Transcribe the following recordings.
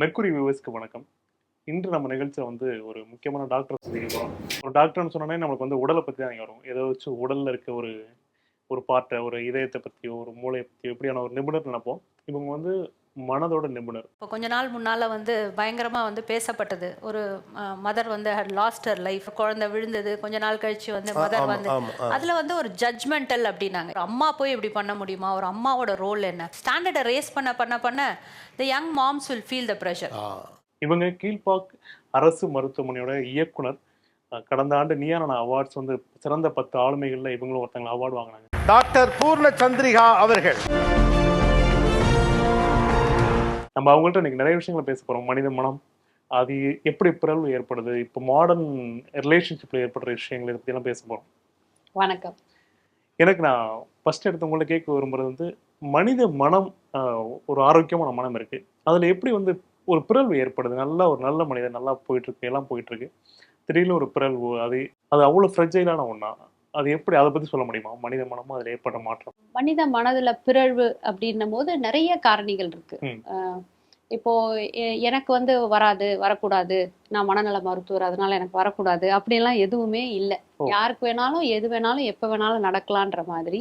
Mercury வியூவர்ஸ்க்கு வணக்கம். இன்று நம்ம நிகழ்ச்சியில் வந்து ஒரு முக்கியமான டாக்டர் சந்திக்க போகிறோம் ஒரு டாக்டர்னு சொன்னோன்னே நமக்கு வந்து உடலை பற்றி தான் வரும். ஏதோ வச்சு உடலில் இருக்க ஒரு ஒரு பாட்டை ஒரு இதயத்தை பற்றியோ ஒரு மூளையை பற்றியோ எப்படியான ஒரு நிபுணர் நினைப்போம். இவங்க வந்து மனதோட நிபுணர். இப்போ கொஞ்ச நாள் முன்னால் வந்து பயங்கரமாக வந்து பேசப்பட்டது. ஒரு மதர் வந்து had லாஸ்ட் her லைஃப் குழந்தை விழுந்தது. கொஞ்ச நாள் கழிச்சு வந்து மதர் வந்து. அதில் வந்து ஒரு ஜட்ஜ்மெண்டல் அப்படின்னாங்க. ஒரு அம்மா போய் இப்படி பண்ண முடியுமா? ஒரு அம்மாவோட ரோல் என்ன? ஸ்டாண்டர்டை ரேஸ் பண்ண பண்ண பண்ண the young moms will feel the pressure. இவங்க கீழ்பாக் அரசு மருத்துவமனையோட இயக்குனர். கடந்த ஆண்டு நியானா அவார்ட்ஸ் வந்து சிறந்த பத்து ஆளுமைகளில் இவங்களும் ஒருத்தங்க அவார்டு வாங்கினாங்க. டாக்டர் பூர்ண சந்திரிகா அவர்கள். நம்ம அவங்கள்ட்ட இன்னைக்கு நிறைய விஷயங்களை பேச போகிறோம் மனித மனம் அது எப்படி பிறழ்வு ஏற்படுது? இப்போ மாடர்ன் ரிலேஷன்ஷிப்பில் ஏற்படுற விஷயங்களை பற்றிலாம் பேச போகிறோம் வணக்கம். எனக்கு நான் ஃபர்ஸ்ட் எடுத்து உங்களை கேட்க விரும்புறது வந்து மனித மனம் ஒரு ஆரோக்கியமான மனம் இருக்கு. அதுல எப்படி வந்து ஒரு பிறழ்வு ஏற்படுது? நல்லா ஒரு நல்ல மனிதன் நல்லா போயிட்டு இருக்கு எல்லாம் போயிட்டு இருக்கு. திடீர்னு ஒரு பிறழ்வு அது அது அவ்வளவு ஃப்ரெஜைலான ஒண்ணா? அது எப்படி அதை பத்தி சொல்ல முடியுமா? மனித மனமும் அதுல ஏற்பட்ட மாற்றம். மனித மனதுல பிறழ்வு அப்படின்னும் போது நிறைய காரணிகள் இருக்கு. இப்போ எனக்கு வந்து வராது வரக்கூடாது. நான் மனநல மருத்துவர் அதனால எனக்கு வரக்கூடாது. அப்படிலாம் எதுவுமே இல்லை. யாருக்கு வேணாலும் எது வேணாலும் எப்போ வேணாலும் நடக்கலான்ற மாதிரி.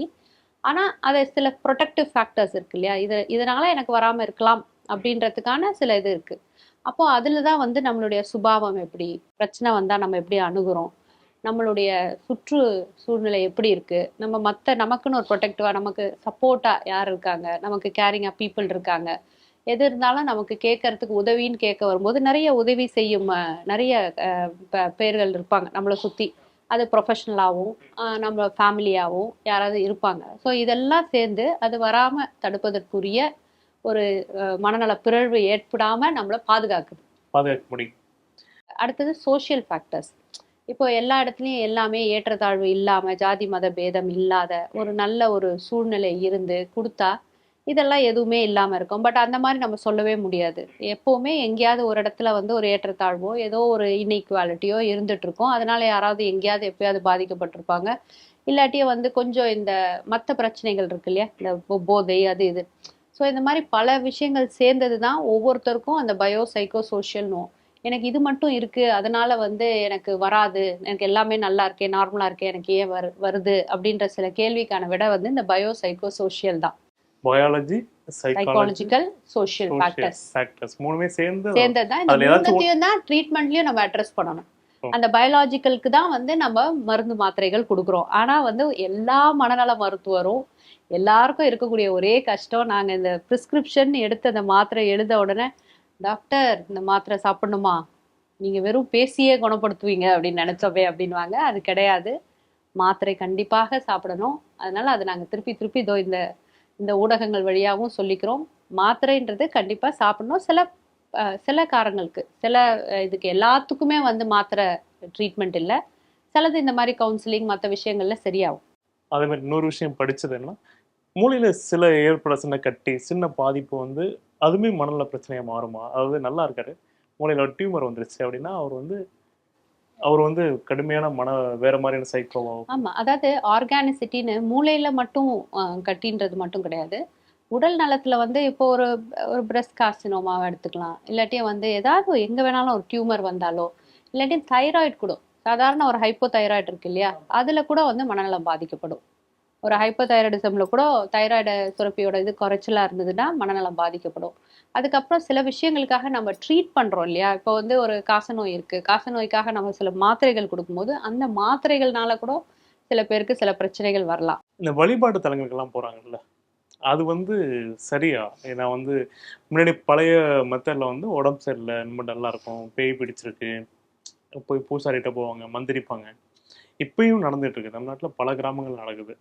ஆனா அது சில ப்ரொடெக்டிவ் ஃபேக்டர்ஸ் இருக்கு இல்லையா? இது இதனால எனக்கு வராம இருக்கலாம் அப்படின்றதுக்கான சில இது இருக்கு. அப்போ அதுல தான் வந்து நம்மளுடைய சுபாவம் எப்படி பிரச்சனை வந்தா நம்ம எப்படி அணுகுறோம்? நம்மளுடைய சுற்று சூழ்நிலை எப்படி இருக்கு? நம்ம மற்ற நமக்குன்னு ஒரு ப்ரொடெக்டிவா நமக்கு சப்போர்ட்டா யார் இருக்காங்க? நமக்கு கேரிங்கா பீப்புள் இருக்காங்க. எது இருந்தாலும் நமக்கு கேட்கறதுக்கு உதவின்னு கேட்க வரும்போது நிறைய உதவி செய்யும் நிறைய பேர்கள் இருப்பாங்க நம்மளை சுத்தி. அது ப்ரொஃபஷனலாகவும் நம்ம ஃபேமிலியாகவும் யாராவது இருப்பாங்க. ஸோ இதெல்லாம் சேர்ந்து அது வராம தடுப்பதற்குரிய ஒரு மனநல பிறழ்வு ஏற்படாம நம்மளை பாதுகாக்குது. பாதுகாக்க முடியும். அடுத்தது சோஷியல் ஃபேக்டர்ஸ் இப்போ எல்லா இடத்துலையும் எல்லாமே ஏற்றத்தாழ்வு இல்லாம ஜாதி மத பேதம் இல்லாத ஒரு நல்ல ஒரு சூழ்நிலை இருந்து கொடுத்தா இதெல்லாம் எதுவுமே இல்லாம இருக்கும். பட் அந்த மாதிரி நம்ம சொல்லவே முடியாது. எப்பவுமே எங்கேயாவது ஒரு இடத்துல வந்து ஒரு ஏற்றத்தாழ்வோ ஏதோ ஒரு இன்இக்வாலிட்டியோ இருந்துட்டு இருக்கும். அதனால யாராவது எங்கேயாவது எப்பயாவது பாதிக்கப்பட்டிருப்பாங்க. இல்லாட்டியே வந்து கொஞ்சம் இந்த மற்ற பிரச்சனைகள் இருக்கு இல்லையா? இந்த போதை அது இது. ஸோ இந்த மாதிரி பல விஷயங்கள் சேர்ந்தது தான் ஒவ்வொருத்தருக்கும் அந்த பயோ சைக்கோ சோஷியல் நோ எனக்கு இது மட்டும் இருக்கு அதனால வந்து எனக்கு வராது எனக்கு எல்லாமே நல்லா இருக்கே நார்மலா இருக்கே எனக்கு ஏன் வரு வருது அப்படின்ற சில கேள்விக்கான விட வந்து இந்த பயோ சைக்கோ சோஷியல் தான் biology psychology psychological social factors factors மூணுமே சேர்ந்து சேர்ந்தது தான். இந்த தான் ட்ரீட்மெண்ட்லயும் நம்ம அட்ரஸ் பண்ணணும். அந்த பயாலாஜிக்கலுக்கு தான் வந்து நம்ம மருந்து மாத்திரைகள் கொடுக்குறோம். ஆனா வந்து எல்லா மனநல மருத்துவரும் எல்லாருக்கும் இருக்கக்கூடிய ஒரே கஷ்டம் நாங்க இந்த பிரிஸ்கிரிப்ஷன் எடுத்து அந்த மாத்திரை எழுத உடனே டாக்டர் இந்த மாத்திரை சாப்பிடணுமா? நீங்க வெறும் பேசியே குணப்படுத்துவீங்க அப்படின்னு நினைச்சோமே அப்படின்வாங்க அது கிடையாது. மாத்திரை கண்டிப்பாக சாப்பிடணும். அதனால அதை நாங்க திருப்பி திருப்பி இதோ இந்த இந்த ஊடகங்கள் வழியாகவும் சொல்லிக்கிறோம். மாத்திரைன்றது கண்டிப்பா சாப்பிடணும். சில சில காரங்களுக்கு சில இதுக்கு எல்லாத்துக்குமே வந்து மாத்திரை ட்ரீட்மெண்ட் இல்லை. சிலது இந்த மாதிரி கவுன்சிலிங் மற்ற விஷயங்கள்ல சரியாகும். அதே மாதிரி இன்னொரு விஷயம் படிச்சதுன்னா மூளையில சில ஏற்பட சின்ன கட்டி சின்ன பாதிப்பு வந்து அதுவுமே மனநல பிரச்சனையாக மாறுமா? அதாவது நல்லா இருக்காரு. மூளையில் ஒரு டியூமர் வந்துருச்சு அப்படின்னா அவர் வந்து அவர் வந்து கடுமையான மன வேற மாதிரியான சைக்கோவோ ஆமா. அதாவது ஆர்கானிசிட்டின்னு மூளையில மட்டும் கட்டின்றது மட்டும் கிடையாது. உடல் நலத்துல வந்து இப்போ ஒரு ஒரு பிரஸ்ட் கார்சினோமாவை எடுத்துக்கலாம். இல்லாட்டி வந்து ஏதாவது எங்க வேணாலும் ஒரு டியூமர் வந்தாலோ இல்லாட்டி தைராய்டு கூட. சாதாரண ஒரு ஹைப்போ தைராய்டு இருக்கு இல்லையா? அதுல கூட வந்து மனநலம் பாதிக்கப்படும். ஒரு ஹைப்போதைராய்டிசம்ல கூட தைராய்டு சுரப்பியோட இது குறைச்சலா இருந்ததுன்னா மனநலம் பாதிக்கப்படும். அதுக்கப்புறம் சில விஷயங்களுக்காக நம்ம ட்ரீட் பண்றோம் இல்லையா? இப்போ வந்து ஒரு காசநோய் இருக்கு. காசநோய்க்காக நம்ம சில மாத்திரைகள் கொடுக்கும்போது அந்த மாத்திரைகள்னால கூட சில பேருக்கு சில பிரச்சனைகள் வரலாம். இந்த வழிபாட்டு தலங்களுக்கெல்லாம் போறாங்கல்ல? அது வந்து சரியா? ஏன்னா வந்து முன்னாடி பழைய மெத்தடில் வந்து உடம்பு சரியில்லை. ரொம்ப நல்லா இருக்கும். பேய் பிடிச்சிருக்கு. போய் பூசாரிட்ட போவாங்க. மந்திரிப்பாங்க. இப்பயும் நடந்துட்டு இருக்கு. தமிழ்நாட்டில் பல கிராமங்கள் நடக்குது.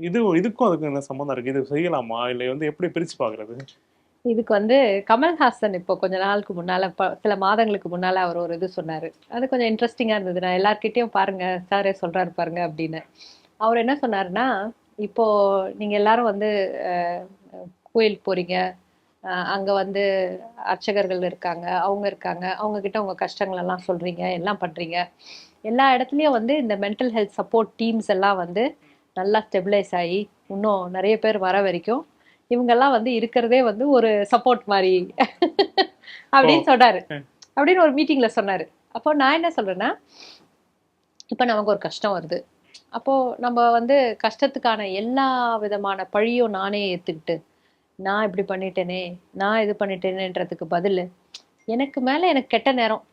இது இதுக்கும் அதுக்கும் என்ன சம்மந்தம் இருக்கு? இது செய்யலாமா? இல்லை வந்து எப்படி பிரிச்சு பாக்குறது இதுக்கு வந்து கமல்ஹாசன் இப்போ கொஞ்ச நாளுக்கு முன்னால ப- சில மாதங்களுக்கு முன்னால அவர் ஒரு இது சொன்னாரு. அது கொஞ்சம் இன்ட்ரெஸ்டிங்கா இருந்தது. நான் எல்லார்கிட்டயும் பாருங்க சாரே சொல்றாரு பாருங்க அப்படின்னு. அவர் என்ன சொன்னாருன்னா இப்போ நீங்க எல்லாரும் வந்து கோயிலுக்கு போறீங்க. அஹ், அங்க வந்து அர்ச்சகர்கள் இருக்காங்க அவங்க இருக்காங்க. அவங்க கிட்ட உங்க கஷ்டங்கள் எல்லாம் சொல்றீங்க எல்லாம் பண்றீங்க. எல்லா இடத்துலயும் வந்து இந்த மென்டல் ஹெல்த் சப்போர்ட் டீம்ஸ் எல்லாம் வந்து நல்லா ஸ்டெபிளைஸ் ஆகி இன்னும் நிறைய பேர் வர வரைக்கும் இவங்கெல்லாம் வந்து இருக்கிறதே வந்து ஒரு சப்போர்ட் மாதிரி. அப்படின்னு சொன்னாரு. அப்படின்னு ஒரு மீட்டிங்ல சொன்னாரு. அப்போ நான் என்ன சொல்றேன்னா இப்போ நமக்கு ஒரு கஷ்டம் வருது. அப்போ நம்ம வந்து கஷ்டத்துக்கான எல்லா விதமான பழியும் நானே ஏத்துக்கிட்டு நான் இப்படி பண்ணிட்டேனே நான் இது பண்ணிட்டேனேன்றதுக்கு பதில் எனக்கு மேல எனக்கு கெட்ட நேரம்.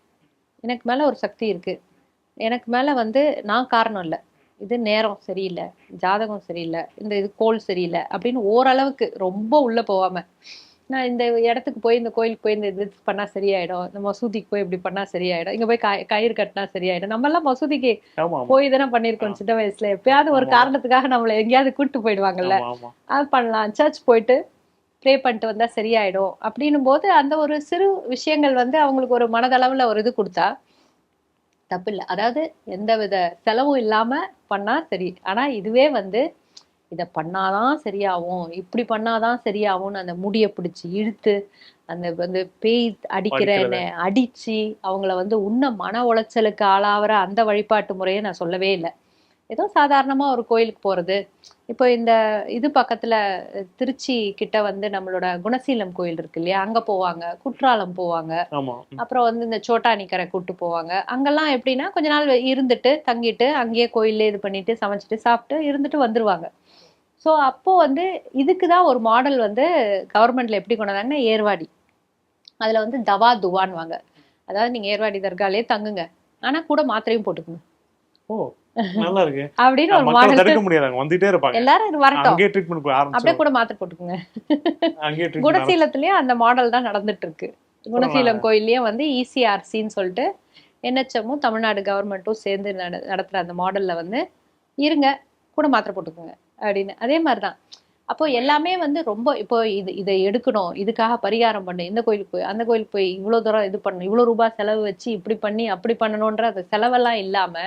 எனக்கு மேல ஒரு சக்தி இருக்கு. எனக்கு மேல வந்து நான் காரணம் இல்லை. இது நேரம் சரியில்லை ஜாதகம் சரியில்லை இந்த இது கோல் சரியில்லை அப்படின்னு ஓரளவுக்கு ரொம்ப உள்ள போகாம நான் இந்த இடத்துக்கு போய் இந்த கோயிலுக்கு போய் இந்த இது பண்ணா சரியாயிடும் இந்த மசூதிக்கு போய் இப்படி பண்ணா சரியாயிடும் இங்க போய் கய- கயிறு கட்டினா சரியாயிடும். நம்ம எல்லாம் மசூதிக்கு போய் தானே பண்ணியிருக்கோம் சின்ன வயசுல. எப்பயாவது ஒரு. காரணத்துக்காக நம்மளை எங்கேயாவது கூட்டு போயிடுவாங்கல்ல. அது பண்ணலாம். சர்ச் போயிட்டு ப்ரே பண்ணிட்டு வந்தா சரியாயிடும். அப்படின்னும் போது அந்த ஒரு சிறு விஷயங்கள் வந்து அவங்களுக்கு ஒரு மனதளவுல ஒரு இது கொடுத்தா தப்பு இல்லை. அதாவது எந்த வித செலவும் இல்லாம பண்ணா சரி. ஆனா இதுவே வந்து இதை பண்ணாதான் சரியாகும். இப்படி பண்ணாதான் சரியாகும்னு அந்த முடியை பிடிச்சி இழுத்து அந்த வந்து பேய் அடிக்கிறேன்னு அடிச்சு அவங்கள வந்து உன்ன மன உளைச்சலுக்கு ஆளாகிற அந்த வழிபாட்டு முறையை நான் சொல்லவே இல்லை. ஏதோ சாதாரணமா ஒரு கோயிலுக்கு போறது. இப்போ இந்த இது பக்கத்துல திருச்சி கிட்ட வந்து நம்மளோட குணசீலம் கோயில் இருக்கு இல்லையா? அங்க போவாங்க குற்றாலம் போவாங்க. அப்புறம் வந்து இந்த சோட்டானிக்கரை கூட்டு போவாங்க. அங்கெல்லாம் எப்படின்னா கொஞ்ச நாள் இருந்துட்டு தங்கிட்டு அங்கேயே கோயில்ல இது பண்ணிட்டு சமைச்சிட்டு சாப்பிட்டு இருந்துட்டு வந்துருவாங்க. ஸோ அப்போ வந்து இதுக்கு தான் ஒரு மாடல் வந்து கவர்மெண்ட்ல எப்படி கொண்டு வந்தாங்கன்னா ஏர்வாடி. அதுல வந்து தவா துவான்வாங்க அதாவது நீங்க ஏர்வாடி தர்காலே தங்குங்க. ஆனா கூட மாத்திரையும் போட்டுக்கணும். ஓ. நல்லா இருக்கு அப்படின்னு ஒரு மக்கள் தடுக்க மாடல் முடியாதாங்க வந்துட்டே இருப்பாங்க. எல்லாரும் வரட்டும். அங்கேயே ட்ரீட்மெண்ட் போய் அப்படியே ஆரம்பிச்சு கூட மாத்திரை போட்டுக்குங்க. அங்கேயே ட்ரீட்மெண்ட் குணசீலத்திலயும் அந்த மாடல் தான் நடந்துட்டு இருக்கு குணசீலம் கோயில்லயும் வந்து E இசிஆர்சின்னு சொல்லிட்டு என்ஹெச்எம்மும் தமிழ்நாடு கவர்மெண்ட்டும் சேர்ந்து நட நடத்துற அந்த மாடல்ல வந்து இருங்க கூட மாத்திரை போட்டுக்கோங்க அப்படின்னு. அதே மாதிரிதான். அப்போ எல்லாமே வந்து ரொம்ப இப்போ இது இதை எடுக்கணும். இதுக்காக பரிகாரம் பண்ணு. இந்த கோயிலுக்கு போய் அந்த கோயிலுக்கு போய் இவ்வளவு தூரம் இது பண்ணணும் இவ்வளவு ரூபாய் செலவு வச்சு இப்படி பண்ணி அப்படி பண்ணணுன்ற அந்த செலவெல்லாம் இல்லாம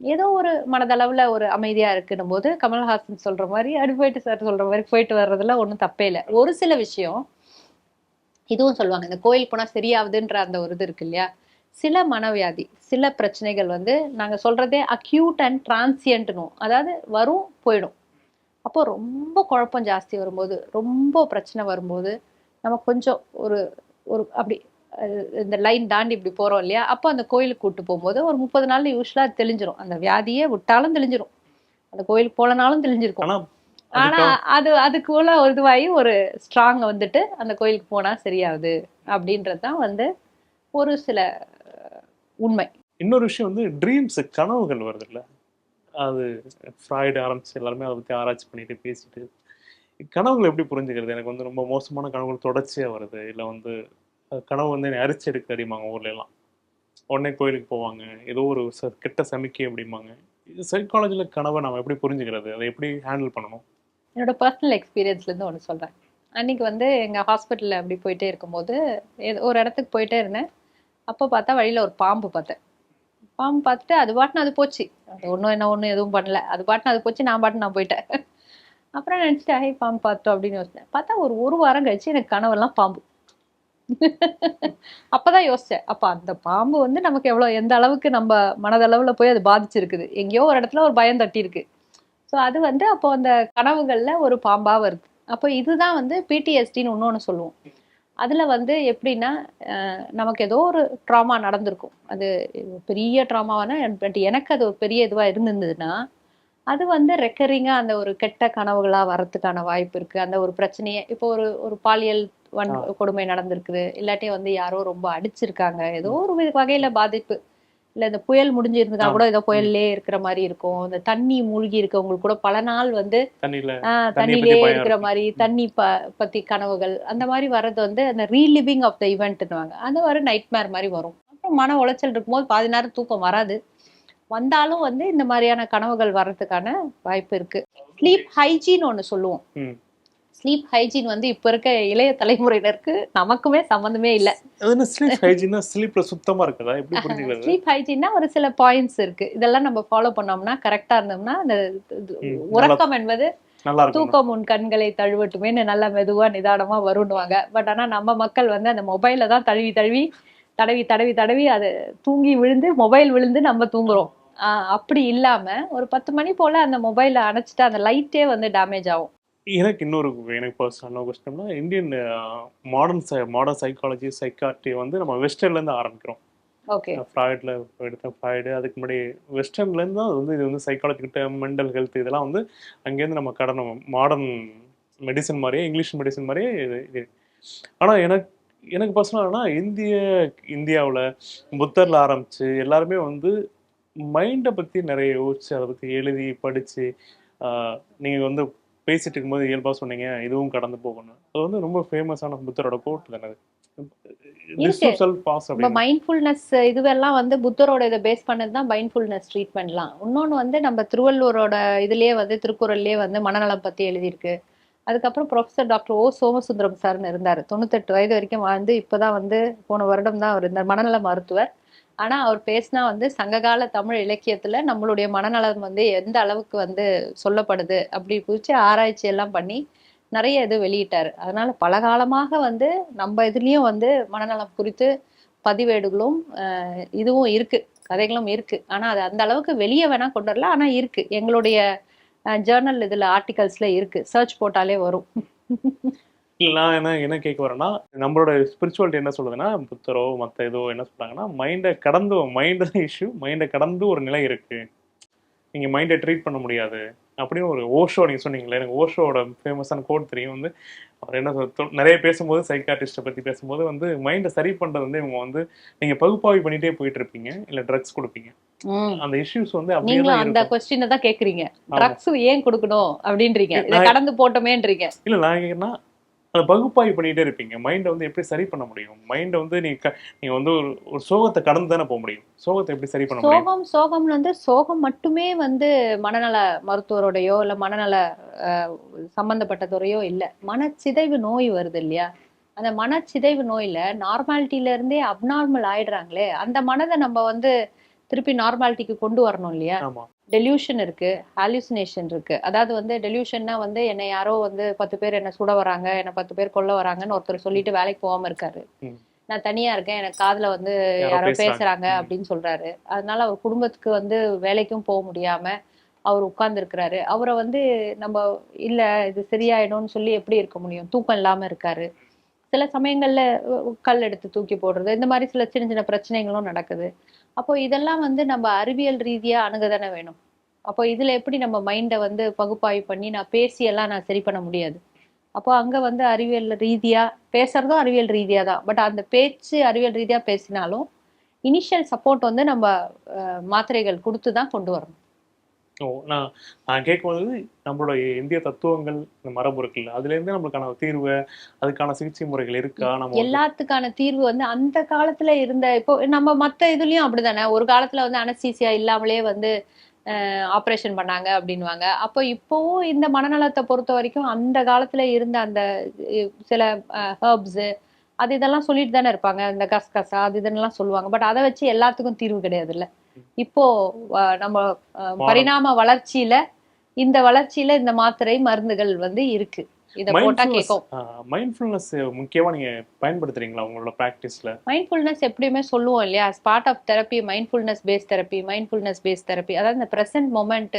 ஏதோ ஒரு மனதளவுல ஒரு அமைதியா இருக்குன்னும் போது கமல்ஹாசன் சொல்ற மாதிரி அடிபோயிட்டு சார் சொல்ற மாதிரி போயிட்டு வர்றதுல ஒன்றும் தப்பே இல்லை. ஒரு சில விஷயம் இதுவும் சொல்லுவாங்க இந்த கோயில் போனா சரியாகுதுன்ற அந்த ஒரு இது இருக்கு இல்லையா? சில மனவியாதி சில பிரச்சனைகள் வந்து நாங்க சொல்றதே அக்யூட் அண்ட் டிரான்சியன்ட்னும் அதாவது வரும் போயிடும். அப்போ ரொம்ப குழப்பம் ஜாஸ்தி வரும்போது ரொம்ப பிரச்சனை வரும்போது நம்ம கொஞ்சம் ஒரு ஒரு அப்படி இந்த லைன் தாண்டி இப்படி போறோம் இல்லையா? அப்போ அந்த கோயிலுக்கு கூட்டு போகும்போது ஒரு முப்பது நாள்ல யூஸ்வலா தெளிஞ்சிரும். அந்த வியாதியே விட்டாலும் தெளிஞ்சிரும். அந்த கோயிலுக்கு போலனாலும் தெளிஞ்சிருக்கும். ஆனா அது அதுக்குள்ள ஒரு இதுவாகி ஒரு ஸ்ட்ராங் வந்துட்டு அந்த கோயிலுக்கு போனா சரியாகுது. அப்படின்றது தான் வந்து ஒரு சில உண்மை. இன்னொரு விஷயம் வந்து ட்ரீம்ஸ் கனவுகள் வருது இல்ல அது ஃப்ராய்டு ஆரம்பிச்சு எல்லாருமே அதை பத்தி ஆராய்ச்சி பண்ணிட்டு பேசிட்டு. கனவுகள் எப்படி புரிஞ்சுக்கிறது? எனக்கு வந்து ரொம்ப மோசமான கனவுகள் தொடர்ச்சியா வருது. இல்ல வந்து கனவு வந்து என்னை அரிச்சு எடுக்க அடிமாங்க ஊர்ல எல்லாம். உடனே கோயிலுக்கு போவாங்க. ஏதோ ஒரு ச- கெட்ட சமிக்கை அப்படிம்பாங்க. சைக்காலஜியில் கனவை நம்ம எப்படி புரிஞ்சுக்கிறது? அதை எப்படி ஹேண்டில் பண்ணணும்? என்னோட பர்சனல் எக்ஸ்பீரியன்ஸ்லேருந்து ஒன்று சொல்கிறேன் அன்றைக்கி வந்து எங்கள் ஹாஸ்பிட்டலில் அப்படி போயிட்டே இருக்கும்போது ஏதோ ஒரு இடத்துக்கு போயிட்டே இருந்தேன். அப்போ பார்த்தா வழியில் ஒரு பாம்பு பார்த்தேன். பாம்பு பார்த்துட்டு அது பாட்டுன்னு அது போச்சு. அது ஒன்றும் என்ன ஒன்றும் எதுவும் பண்ணல. அது பாட்டுன்னு அது போச்சு நான் பாட்டு நான் போயிட்டேன். அப்புறம் நினச்சிட்டு ஹை பாம்பு பார்த்தோம் அப்படின்னு யோசித்தேன். பார்த்தா ஒரு ஒரு வாரம் கழிச்சு எனக்கு கனவெல்லாம் பாம்பு. அப்பதான் யோசிச்சேன். அப்ப அந்த பாம்பு வந்து நமக்கு எவ்வளவு எந்த அளவுக்கு நம்ம மனதளவுல போய் அது பாதிச்சிருக்குது. எங்கேயோ ஒரு இடத்துல ஒரு பயம் தட்டி இருக்கு ஸோ அது வந்து அப்போ அந்த கனவுகள்ல ஒரு பாம்பா வருது அப்போ இதுதான் வந்து பிடிஎஸ்டின்னு இன்னொன்று சொல்லுவோம். அதுல வந்து எப்படின்னா அஹ், நமக்கு ஏதோ ஒரு ட்ராமா நடந்திருக்கும். அது பெரிய ட்ராமாவானா பட் எனக்கு அது ஒரு பெரிய இதுவா இருந்திருந்ததுன்னா அது வந்து ரெக்கரிங்கா அந்த ஒரு கெட்ட கனவுகளா வர்றதுக்கான வாய்ப்பு இருக்கு. அந்த ஒரு பிரச்சனையை இப்போ ஒரு ஒரு பாலியல் வன் கொடுமை நடந்திருக்குது. இல்லாட்டி வந்து யாரோ ரொம்ப அடிச்சிருக்காங்க. ஏதோ ஒரு வகையில பாதிப்பு. இல்ல இந்த புயல் முடிஞ்சிருந்தா கூட ஏதோ புயல்லே இருக்கிற மாதிரி இருக்கும். இந்த தண்ணி மூழ்கி இருக்கவங்களுக்கு கூட பல நாள் வந்து பயம் இருக்கிற இருக்கு. மாதிரி தண்ணி ப பத்தி கனவுகள் அந்த மாதிரி வர்றது வந்து அந்த ரீலிவிங் ஆஃப் த இவெண்ட்னுவாங்க அந்த மாதிரி நைட் மேர் மாதிரி வரும். அப்புறம் மன உளைச்சல் இருக்கும்போது பாதி நேரம் தூக்கம் வராது. வந்தாலும் வந்து இந்த மாதிரியான கனவுகள் வர்றதுக்கான வாய்ப்பு இருக்கு. ஸ்லீப் ஹைஜீன் ஒண்ணு சொல்லுவோம். ஸ்லீப் ஹைஜீன் வந்து இப்ப இருக்க இளைய தலைமுறையினருக்கு நமக்குமே சம்மந்தமே இல்ல. ஸ்லீப் ஹைஜீனா ஸ்லீப்ல சுத்தமா இருக்குதா? எப்படி புரிஞ்சுக்கிறது? ஸ்லீப் ஹைஜீன்னா ஒரு சில பாயிண்ட்ஸ் இருக்கு. இதெல்லாம் நம்ம ஃபாலோ பண்ணோம்னா கரெக்டா இருந்தோம்னா அந்த உறக்கம் என்பது தூக்கம் உன் கண்களை தழுவட்டுமே நல்லா மெதுவா நிதானமா வருணுவாங்க பட் ஆனா நம்ம மக்கள் வந்து அந்த மொபைல தான் தழுவி தழுவி தடவி தடவி தடவி அது தூங்கி விழுந்து மொபைல் விழுந்து நம்ம தூங்குறோம். அப்படி இல்லாம ஒரு பத்து மணி போல அந்த மொபைலை அணைச்சிட்டு அந்த லைட்டே வந்து டேமேஜ் ஆகும். எனக்கு இன்னொரு எனக்கு பர்சனலான கொஸ்டின்னா Indian modern psy modern psychology psychiatry வந்து நம்ம வெஸ்டர்ன்லேருந்து ஆரம்பிக்கிறோம். ஓகே ஃப்ராய்டில் எடுத்தேன் ஃப்ராய்டு அதுக்கு முன்னாடி வெஸ்டர்ன்லேருந்து தான் வந்து இது வந்து சைக்காலஜிக்கிட்ட மென்டல் ஹெல்த் இதெல்லாம் வந்து அங்கேருந்து நம்ம கடணும் மாடர்ன் மெடிசன் மாதிரியே இங்கிலீஷ் மெடிசன் மாதிரியே இது இது. ஆனால் எனக்கு எனக்கு பர்சனல்னா இந்திய இந்தியாவில் புத்தரில் ஆரம்பித்து எல்லாருமே வந்து மைண்டை பற்றி நிறைய யோசிச்சு அதை பற்றி எழுதி படித்து நீங்கள் வந்து பேசிட்டு இருக்கும்போது இயல்பாக சொன்னீங்க இதுவும் கடந்து போகணும் அது வந்து ரொம்ப ஃபேமஸான புத்தரோட கோட் தானே மைண்ட்ஃபுல்னஸ் இதுவெல்லாம் வந்து புத்தரோட இதை பேஸ் பண்ணது தான் மைண்ட்ஃபுல்னஸ் ட்ரீட்மெண்ட்லாம் இன்னொன்று வந்து நம்ம திருவள்ளுவரோட இதுலயே வந்து திருக்குறள்லயே வந்து மனநலம் பற்றி எழுதியிருக்கு. அதுக்கப்புறம் ப்ரொஃபசர் டாக்டர் ஓ சோமசுந்தரம் சார்னு இருந்தார். தொண்ணூத்தெட்டு வயது வரைக்கும் வாழ்ந்து இப்போதான் வந்து போன வருடம் தான் அவர் இருந்தார். மனநல மருத்துவர். ஆனால் அவர் பேசினா வந்து சங்ககால தமிழ் இலக்கியத்தில் நம்மளுடைய மனநலம் வந்து எந்த அளவுக்கு வந்து சொல்லப்படுது அப்படி குறித்து ஆராய்ச்சி எல்லாம் பண்ணி நிறைய இது வெளியிட்டார். அதனால பல காலமாக வந்து நம்ம இதுலேயும் வந்து மனநலம் குறித்து பதிவேடுகளும் இதுவும் இருக்கு. கதைகளும் இருக்கு. ஆனா அது அந்த அளவுக்கு வெளியே வேணா கொண்டு வரல. ஆனா இருக்கு. எங்களுடைய ஜேர்னல் இதுல ஆர்டிகல்ஸ்ல இருக்கு. சர்ச் போட்டாலே வரும். நான் என்ன என்ன கேட்க வரேன்னா நம்மளோட ஸ்பிரிச்சுவாலிட்டி என்ன சொல்லுதுன்னா புத்தரோ மற்ற ஏதோ என்ன சொல்றாங்கன்னா மைண்டை கடந்து மைண்ட் தான் இஷ்யூ மைண்டை கடந்து ஒரு நிலை இருக்கு. நீங்க மைண்டை ட்ரீட் பண்ண முடியாது. அப்படின்னு ஒரு ஓஷோ நீங்க சொன்னீங்களே எனக்கு ஓஷோட ஃபேமஸான கோட் தெரியும். வந்து அவர் என்ன சொல் நிறைய பேசும்போது சைக்காட்டிஸ்ட்டை பத்தி பேசும்போது வந்து மைண்டை சரி பண்றது வந்து இவங்க வந்து நீங்க பகுப்பாய்வு பண்ணிட்டே போயிட்டு இருப்பீங்க இல்ல ட்ரக்ஸ் கொடுப்பீங்க. அந்த இஷ்யூஸ் வந்து தான் அந்த கொஸ்டினை தான் கேக்குறீங்க. ட்ரக்ஸ் ஏன் கொடுக்கணும்? அப்படின்றீங்க. கடந்து போட்டோமேன்றீங்க. இல்ல நான் கேட்கறேன்னா அதை பகுப்பாய்வு பண்ணிட்டே இருப்பீங்க. மைண்டை வந்து எப்படி சரி பண்ண முடியும்? மைண்டை வந்து நீங்க க- நீங்க வந்து ஒரு ஒரு சோகத்தை கடந்து தானே போக முடியும்? சோகத்தை எப்படி சரி பண்ண முடியும்? சோகம் சோகம் வந்து சோகம் மட்டுமே வந்து மனநல மருத்துவரோடையோ இல்ல மனநல அஹ், சம்பந்தப்பட்டதோடையோ இல்ல. மனச்சிதைவு நோய் வருது இல்லையா? அந்த மனச்சிதைவு நோயில நார்மாலிட்டியில இருந்தே அப்நார்மல் ஆயிடுறாங்களே அந்த மனதை நம்ம வந்து திருப்பி நார்மாலிட்டிக்கு கொண்டு வரணும் இல்லையா? டெலியூஷன் இருக்கு ஹாலுசினேஷன் இருக்கு. அதாவது வந்து டெலியூஷன்னா வந்து என்னை யாரோ வந்து பத்து பேர் என்ன சுட வராங்க என்ன பத்து பேர் கொல்ல வராங்கன்னு ஒருத்தர் சொல்லிட்டு வேலைக்கு போகாம இருக்காரு. நான் தனியா இருக்கேன் எனக்கு காதுல வந்து யாரோ பேசுறாங்க. அப்படின்னு சொல்றாரு. அதனால அவர் குடும்பத்துக்கு வந்து வேலைக்கும் போக முடியாம அவர் உட்கார்ந்து இருக்கிறாரு அவரை வந்து நம்ம இல்ல இது சரியாயிடும்னு சொல்லி எப்படி இருக்க முடியும்? தூக்கம் இல்லாம இருக்காரு. சில சமயங்கள்ல கல் எடுத்து தூக்கி போடுறது இந்த மாதிரி சில சின்ன சின்ன பிரச்சனைகளும் நடக்குது. அப்போ இதெல்லாம் வந்து நம்ம அறிவியல் ரீதியா அணுகதானே வேணும். அப்போ இதுல எப்படி நம்ம மைண்டை வந்து பகுப்பாய்வு பண்ணி நான் பேசி எல்லாம் நான் சரி பண்ண முடியாது. அப்போ அங்க வந்து அறிவியல் ரீதியா பேசுறதும் அறிவியல் ரீதியா தான். பட் அந்த பேச்சு அறிவியல் ரீதியா பேசினாலும் இனிஷியல் சப்போர்ட் வந்து நம்ம மாத்திரைகள் கொடுத்து தான் கொண்டு வரணும். ஓ நான் நான் கேட்கும்போது நம்மளோட இந்திய தத்துவங்கள் இந்த மரபு இருக்குல்ல அதுல இருந்து நம்மளுக்கான தீர்வு அதுக்கான சிகிச்சை முறைகள் இருக்கா? நம்ம எல்லாத்துக்கான தீர்வு வந்து அந்த காலத்துல இருந்த இப்போ நம்ம மத்த இதுலயும் அப்படிதானே? ஒரு காலத்துல வந்து அனஸ்தீசியா இல்லாமலே வந்து ஆப்ரேஷன் பண்ணாங்க அப்படின்வாங்க அப்போ இப்போவும் இந்த மனநலத்தை பொறுத்த வரைக்கும் அந்த காலத்துல இருந்த அந்த சில ஹர்ப்ஸ் அது இதெல்லாம் சொல்லிட்டு தானே இருப்பாங்க. இந்த கசகசா அது இதெல்லாம் சொல்லுவாங்க. பட் அதை வச்சு எல்லாத்துக்கும் தீர்வு கிடையாது இல்ல இப்போ நம்ம பரிணாம வளர்ச்சியில இந்த வளர்ச்சியில இந்த மாத்திரை மருந்துகள் வந்து இருக்கு. இத போட்டா கேட்கும் மைண்ட்ஃபுல்னஸ் முக்கியமா நீங்க பயன்படுத்துறீங்களா உங்களோட ப்ராக்டிஸ்ல மைண்ட்ஃபுல்னஸ் எப்படியுமே சொல்லுவோம் இல்லையா? Part of therapy mindfulness base therapy mindfulness base therapy அதாவது இந்த ப்ரெசன்ட் மொமெண்ட்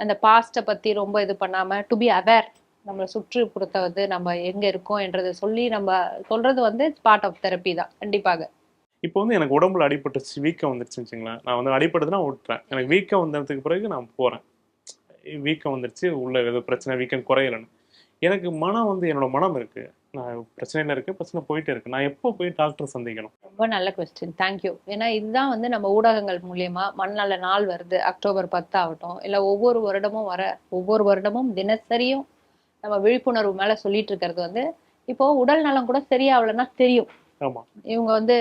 அந்த பாஸ்ட்டை பத்தி ரொம்ப இது பண்ணாம டு பி அவேர் நம்மளை சுற்றுப்புறத்தை வந்து நம்ம எங்க இருக்கோம் என்றதை சொல்லி நம்ம சொல்றது வந்து பார்ட் ஆஃப் தெரப்பி தான் கண்டிப்பாக. இப்போ வந்து எனக்கு உடம்புல அடிபட்டுச்சு வீக்கம் வந்துருச்சுன்னு வச்சுங்களேன். நான் வந்து அடிபட்டதுன்னா விட்டுறேன். எனக்கு வீக்கம் வந்ததுக்கு பிறகு நான் போறேன். வீக்கம் வந்துருச்சு உள்ள ஏதோ பிரச்சனை வீக்கம் குறையலன்னு. எனக்கு மனம் வந்து என்னோட மனம் இருக்கு. நான் பிரச்சனையில இருக்கு பிரச்சனை போயிட்டே இருக்கு. நான் எப்போ போய் டாக்டர் சந்திக்கணும்? ரொம்ப நல்ல கொஸ்டின் தேங்க்யூ ஏன்னா இதுதான் வந்து நம்ம ஊடகங்கள் மூலியமா மண்ணால நாள் வருது. அக்டோபர் பத்து ஆகட்டும். இல்ல ஒவ்வொரு வருடமும் வர ஒவ்வொரு வருடமும் தினசரியும் நம்ம விழிப்புணர்வு மேல சொல்லிட்டு இருக்கிறது வந்து இப்போ உடல் நலம் கூட சரியாகலைன்னா தெரியும். ஆமா. இவங்க வந்து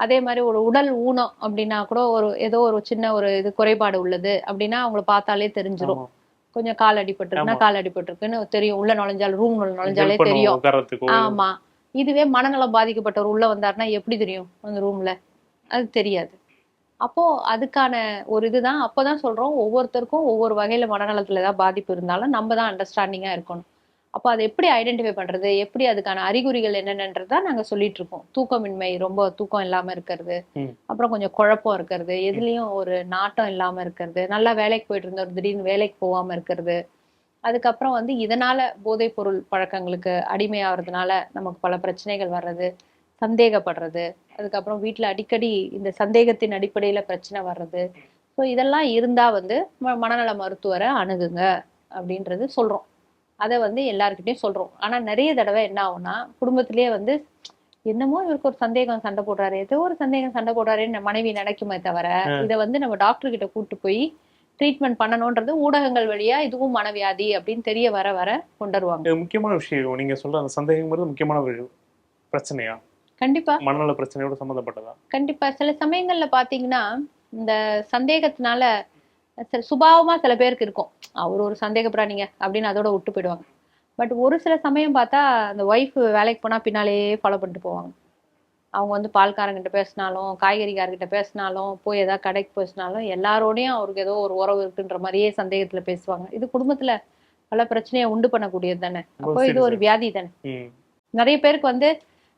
அதே மாதிரி ஒரு உடல் ஊனம் அப்படின்னா கூட ஒரு ஏதோ ஒரு சின்ன ஒரு இது குறைபாடு உள்ளது அப்படின்னா அவங்கள பார்த்தாலே தெரிஞ்சிரும். ஆமா. கொஞ்சம் கால் அடிபட்டிருக்குன்னா. கால் அடிபட்டிருக்குன்னு தெரியும். உள்ள நுழைஞ்சாலும் ரூம் நுழைஞ்சாலே தெரியும். ஆமா. இதுவே மனநலம் பாதிக்கப்பட்டவர் உள்ள வந்தாருன்னா எப்படி தெரியும் அந்த ரூம்ல அது தெரியாது. அப்போ அதுக்கான ஒரு இதுதான். அப்பதான் சொல்றோம் ஒவ்வொருத்தருக்கும் ஒவ்வொரு வகையில மனநலத்துல ஏதாவது பாதிப்பு இருந்தாலும் நம்ம தான் அண்டர்ஸ்டாண்டிங்கா இருக்கணும். அப்போ அதை எப்படி ஐடென்டிஃபை பண்றது? எப்படி அதுக்கான அறிகுறிகள் என்னென்னன்றதா நாங்க சொல்லிட்டு இருக்கோம் தூக்கமின்மை ரொம்ப தூக்கம் இல்லாம இருக்கிறது. அப்புறம் கொஞ்சம் குழப்பம் இருக்கிறது. எதுலயும் ஒரு நாட்டம் இல்லாம இருக்கிறது. நல்லா வேலைக்கு போயிட்டு இருந்தவர் திடீர்னு வேலைக்கு போகாம இருக்கிறது. அதுக்கப்புறம் வந்து இதனால போதைப் பொருள் பழக்கங்களுக்கு அடிமையாகிறதுனால நமக்கு பல பிரச்சனைகள் வர்றது சந்தேகப்படுறது. அதுக்கப்புறம் வீட்டில் அடிக்கடி இந்த சந்தேகத்தின் அடிப்படையில் பிரச்சனை வர்றது. ஸோ இதெல்லாம் இருந்தால் வந்து மனநல மருத்துவரை அணுகுங்க அப்படின்றது சொல்கிறோம் அதை வந்து எல்லாருக்கிட்டையும் சொல்கிறோம் ஆனால் நிறைய தடவை என்ன ஆகும்னா குடும்பத்திலேயே வந்து என்னமோ இவருக்கு ஒரு சந்தேகம் சண்டை போடுறாரு. ஏதோ ஒரு சந்தேகம் சண்டை போடுறாருன்னு மனைவி நினைக்குமே தவிர இதை வந்து நம்ம டாக்டர் கிட்ட கூட்டு போய் ட்ரீட்மெண்ட் பண்ணணுன்றது ஊடகங்கள் வழியா இதுவும் மனவியாதி அப்படின்னு தெரிய வர வர கொண்டு வருவாங்க முக்கியமான விஷயம். நீங்க சொல்ற அந்த சந்தேகங்கிறது முக்கியமான ஒரு பிரச்சனையா? கண்டிப்பா. மனநல பிரச்சனையோட சம்மந்தப்பட்டதா? கண்டிப்பா. சில சமயங்கள்ல பாத்தீங்கன்னா இந்த சந்தேகத்தினால சுபாவமா சில பேருக்கு இருக்கும். அவர் ஒரு சந்தேகப்படுறாங்க அப்படின்னு அதோட விட்டு போயிடுவாங்க. பட் ஒரு சில சமயம் பார்த்தா அந்த ஒய்ஃப் வேலைக்கு போனா பின்னாலேயே ஃபாலோ பண்ணிட்டு போவாங்க. அவங்க வந்து பால்காரங்கிட்ட பேசினாலும் காய்கறிக்காரங்கிட்ட பேசினாலும் போய் ஏதாவது கடைக்கு பேசினாலும் எல்லாரோடையும் அவருக்கு ஏதோ ஒரு உறவு இருக்குன்ற மாதிரியே சந்தேகத்துல பேசுவாங்க. இது குடும்பத்துல பல பிரச்சனையை உண்டு பண்ணக்கூடியது தானே? அப்போ இது ஒரு வியாதி தானே? நிறைய பேருக்கு வந்து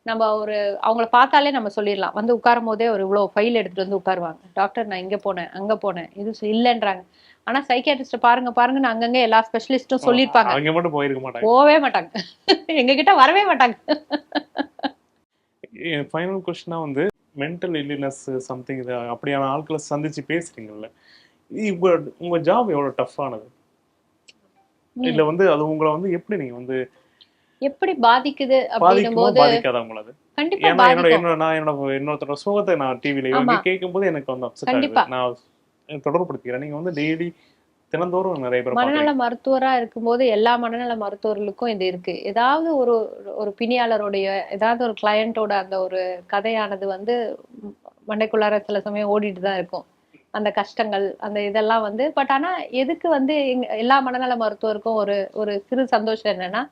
நம்ம ஒரு அவங்கள பார்த்தாலே நம்ம சொல்லிடலாம். வந்து உட்காரும் போதே ஒரு இவ்வளோ ஃபைல் எடுத்துட்டு வந்து உட்காருவாங்க. டாக்டர் நான் இங்க போனேன் அங்க போனேன். இது இல்லைன்றாங்க. ஆனா சைக்கியாட்ரிஸ்ட பாருங்க பாருங்கன்னு அங்கங்க எல்லா ஸ்பெஷலிஸ்டும் சொல்லியிருப்பாங்க. அவங்க மட்டும் போயிருக்க மாட்டாங்க. போகவே மாட்டாங்க. எங்க கிட்ட வரவே மாட்டாங்க. ஃபைனல் கொஸ்டினா வந்து மென்டல் இல்லினஸ் சம்திங் இது அப்படியான ஆட்களை சந்திச்சு பேசுறீங்கல்ல இப்போ உங்க ஜாப் எவ்வளவு டஃப்பானது இல்ல வந்து அது உங்களை வந்து எப்படி நீங்க வந்து எப்படி பாதிக்குது அப்படின்னும் பாதிக்குமோ போது பாதிக்காத உங்களை அது. கண்டிப்பா ஏன்னா என்னோட பாதிக்கும். என்னோட நான் என்னோட இன்னொருத்தரோட சோகத்தை நான் டிவில ஆமா. கேட்கும் போது எனக்கு வந்து அப்செட் கண்டிப்பா. ஆகுது நான் தொடர்புப்படுத்திக்கிறேன் நீங்க வந்து டெய்லி தினந்தோறும் நிறைய பேர் மனநல மருத்துவரா இருக்கும்போது எல்லா மனநல மருத்துவர்களுக்கும் இது இருக்கு. ஏதாவது ஒரு ஒரு பிணியாளருடைய ஏதாவது ஒரு கிளையண்டோட அந்த ஒரு கதையானது வந்து மண்டைக்குள்ளார சில சமயம் ஓடிட்டு தான் இருக்கும். அந்த கஷ்டங்கள் அந்த இதெல்லாம் வந்து பட் ஆனா எதுக்கு வந்து எல்லா மனநல மருத்துவருக்கும் ஒரு ஒரு சிறு சந்தோஷம் என்னன்னா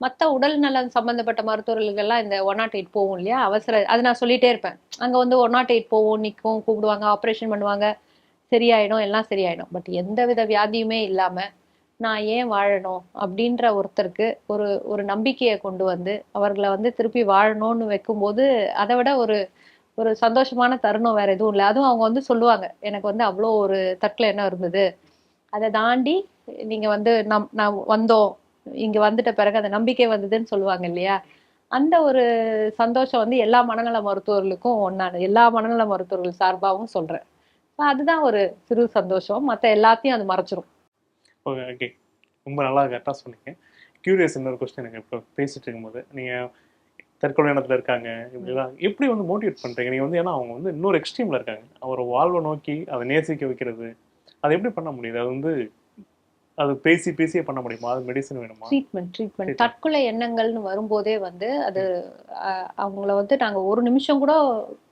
மற்ற உடல் நலம் சம்பந்தப்பட்ட மருத்துவர்களுக்கெல்லாம் இந்த ஒன் நாட் எயிட் போகும் இல்லையா? அவசர அது நான் சொல்லிட்டே இருப்பேன். அங்கே வந்து ஒன் நாட் எயிட் போவோம் நிற்கும் கூப்பிடுவாங்க ஆப்ரேஷன் பண்ணுவாங்க. சரியாயிடும் எல்லாம் சரியாயிடும். பட் எந்த வித வியாதியுமே இல்லாமல் நான் ஏன் வாழணும் அப்படின்ற ஒருத்தருக்கு ஒரு ஒரு நம்பிக்கையை கொண்டு வந்து அவர்களை வந்து திருப்பி வாழணும்னு வைக்கும்போது அதை விட ஒரு ஒரு சந்தோஷமான தருணம் வேற எதுவும் இல்லை. அதுவும் அவங்க வந்து சொல்லுவாங்க எனக்கு வந்து அவ்வளோ ஒரு தற்கொலை என்ன இருந்தது? அதை தாண்டி நீங்கள் வந்து நம் நான் வந்தோம் இங்க வந்துட்ட பிறகு அந்த நம்பிக்கை வந்ததுன்னு சொல்லுவாங்க இல்லையா? அந்த ஒரு சந்தோஷம் வந்து எல்லா மனநல மருத்துவர்களுக்கும் ஒன்னான எல்லா மனநல மருத்துவர்கள் சார்பாகவும் சொல்றேன். அதுதான் ஒரு சிறு சந்தோஷம். மற்ற எல்லாத்தையும் அது மறைச்சிரும். ஓகே ரொம்ப நல்லா கரெக்டாக சொன்னீங்க. கியூரியஸ் இன்னொரு கொஸ்டின் எனக்கு இப்போ பேசிட்டு இருக்கும்போது. நீங்கள் தற்கொலை எண்ணத்துல இருக்காங்க இப்படிலாம். எப்படி வந்து மோட்டிவேட் பண்ணுறீங்க நீங்கள் வந்து ஏன்னா அவங்க வந்து இன்னொரு எக்ஸ்ட்ரீமில் இருக்காங்க. அவர் வாழ்வை நோக்கி அதை நேசிக்க வைக்கிறது. அதை எப்படி பண்ண முடியுது? அது வந்து அது பேசி பேசியே பண்ண முடியுமா? அது மெடிசன் வேணுமா? Treatment treatment. தற்கொலை எண்ணங்கள்னு வரும்போதே வந்து அது அவங்கள வந்து நாங்க ஒரு நிமிஷம் கூட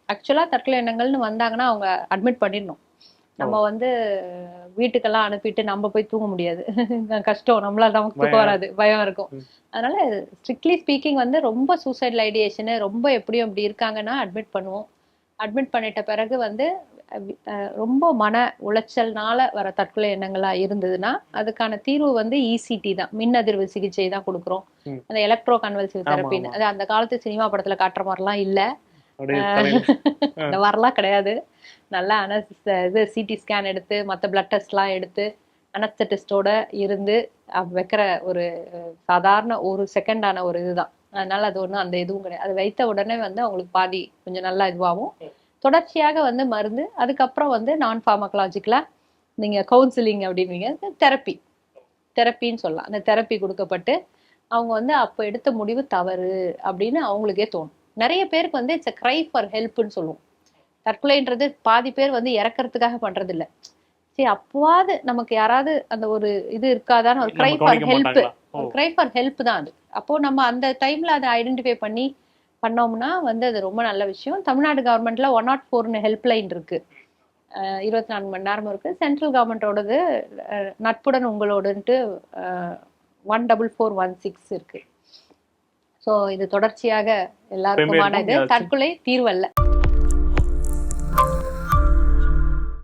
ஆக்சுவலா தற்கொலை எண்ணங்கள்னு வந்தாங்கன்னா அவங்க அட்மிட் பண்ணிடணும். நம்ம வந்து வீட்டுக்கெல்லாம் அனுப்பிட்டு நம்ம போய் தூங்க முடியாது. கஷ்டம். நம்மளால நமக்கு தூக்கம். வராது. பயம் இருக்கும். அதனால ஸ்ட்ரிக்ட்லி ஸ்பீக்கிங் வந்து ரொம்ப சூசைடல் ஐடியேஷனு ரொம்ப எப்படியும் அப்படி இருக்காங்கன்னா அட்மிட் பண்ணுவோம். அட்மிட் பண்ணிட்ட பிறகு வந்து ரொம்ப மன உளைச்சல்னால வர தற்கொலை எண்ணங்களா இருந்ததுன்னா அதுக்கான தீர்வு வந்து இசிடி தான். மின் அதிர்வு சிகிச்சை தான் கொடுக்குறோம். அந்த எலக்ட்ரோ கன்வல்சிவ் தெரப்பின்னு. அது அந்த காலத்து சினிமா படத்துல காட்டுற மாதிரிலாம் இல்ல. அந்த மாதிரிலாம் கிடையாது. நல்லா அனஸ் இது சிடி ஸ்கேன் எடுத்து மற்ற பிளட் டெஸ்ட்லாம் எடுத்து அனஸ்தட்டிஸ்டோட இருந்து வைக்கிற ஒரு சாதாரண ஒரு செகண்டான ஒரு இதுதான். அதனால அது ஒன்றும் அந்த இதுவும் கிடையாது. அது வைத்த உடனே வந்து அவங்களுக்கு பாதி கொஞ்சம் நல்லா இதுவாகும். தொடர்ச்சியாக வந்து மருந்து அதுக்கப்புறம் வந்து நான் ஃபார்மகலாஜிக்கலா நீங்க கவுன்சிலிங் அப்படின்னீங்க. தெரப்பி தெரப்பின்னு சொல்லலாம். அந்த தெரப்பி கொடுக்கப்பட்டு அவங்க வந்து அப்போ எடுத்த முடிவு தவறு அப்படின்னு அவங்களுக்கே தோணும். நிறைய பேருக்கு வந்து இட்ஸ் கிரை ஃபார் ஹெல்ப்னு சொல்லுவோம். தற்கொலைன்றது பாதி பேர் வந்து இறக்கறதுக்காக பண்றது இல்ல சரி அப்போவாது நமக்கு யாராவது அந்த ஒரு இது இருக்காதான்னு ஒரு கிரை ஃபார் ஹெல்ப் ஒரு கிரை ஃபார் ஹெல்ப் தான் அது. அப்போ நம்ம அந்த டைம்ல அதை ஐடென்டிஃபை பண்ணி பண்ணோம்னா வந்து அது ரொம்ப நல்ல விஷயம். தமிழ்நாடு கவர்மெண்ட்ல ஒன் நாட் ஃபோர்னு ஹெல்ப்லைன் இருக்கு. இருபத்தி நான்கு மணி நேரமும் இருக்கு. சென்ட்ரல் கவர்மெண்டோடது நட்புடன் உங்களோடுன்ட்டு one double four one six இருக்கு. ஸோ இது தொடர்ச்சியாக எல்லாருக்குமான இது. தற்கொலை தீர்வல்ல